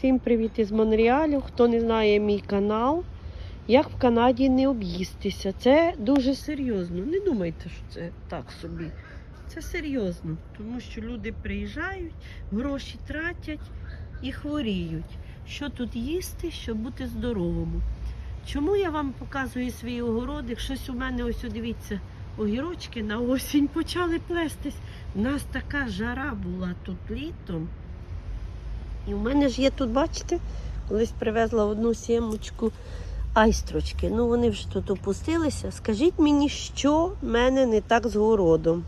Всім привіт із Монреалю. Хто не знає мій канал, як в Канаді не об'їстися. Це дуже серйозно. Не думайте, що це так собі. Це серйозно, тому що люди приїжджають, гроші тратять і хворіють. Що тут їсти, щоб бути здоровому? Чому я вам показую свій огородик? Щось у мене ось, дивіться, огірочки на осінь почали плестись. У нас така жара була тут літом. І в мене ж є тут, бачите, колись привезла одну сімочку айстрочки. Ну вони вже тут опустилися. Скажіть мені, що в мене не так з городом?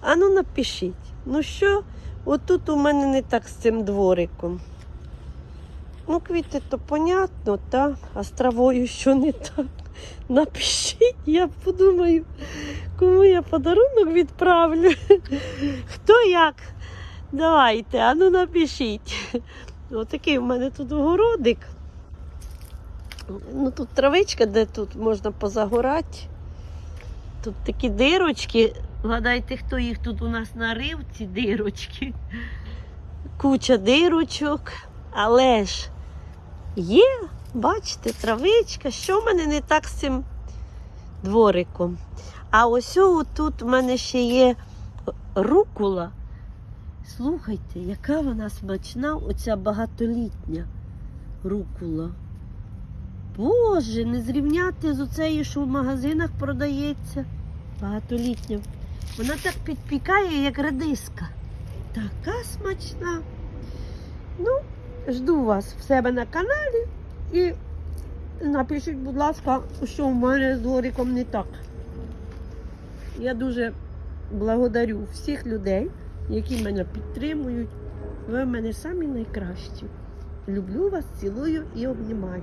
Ану напишіть. Ну що, отут у мене не так з цим двориком. Ну, квіти то понятно, та? а з травою що не так. Напишіть, я подумаю, кому я подарунок відправлю. Хто як? Давайте, а ну напишіть. Отакий в мене тут огородик. Ну тут травичка, де тут можна позагорати. Тут такі дирочки. Гадайте, хто їх тут у нас нарив, ці дирочки. Куча дирочок. Але ж є, бачите, травичка. Що в мене не так з цим двориком? А ось тут в мене ще є рукула. Слухайте, яка вона смачна, оця багатолітня рукула. Боже, не зрівняти з оцею, що в магазинах продається. Багатолітня. Вона так підпікає, як радиска. Така смачна. Ну, жду вас в себе на каналі і напишіть, будь ласка, що в мене з двориком не так. Я дуже благодарю всіх людей, які мене підтримують. Ви в мене самі найкращі. Люблю вас, цілую і обнімаю.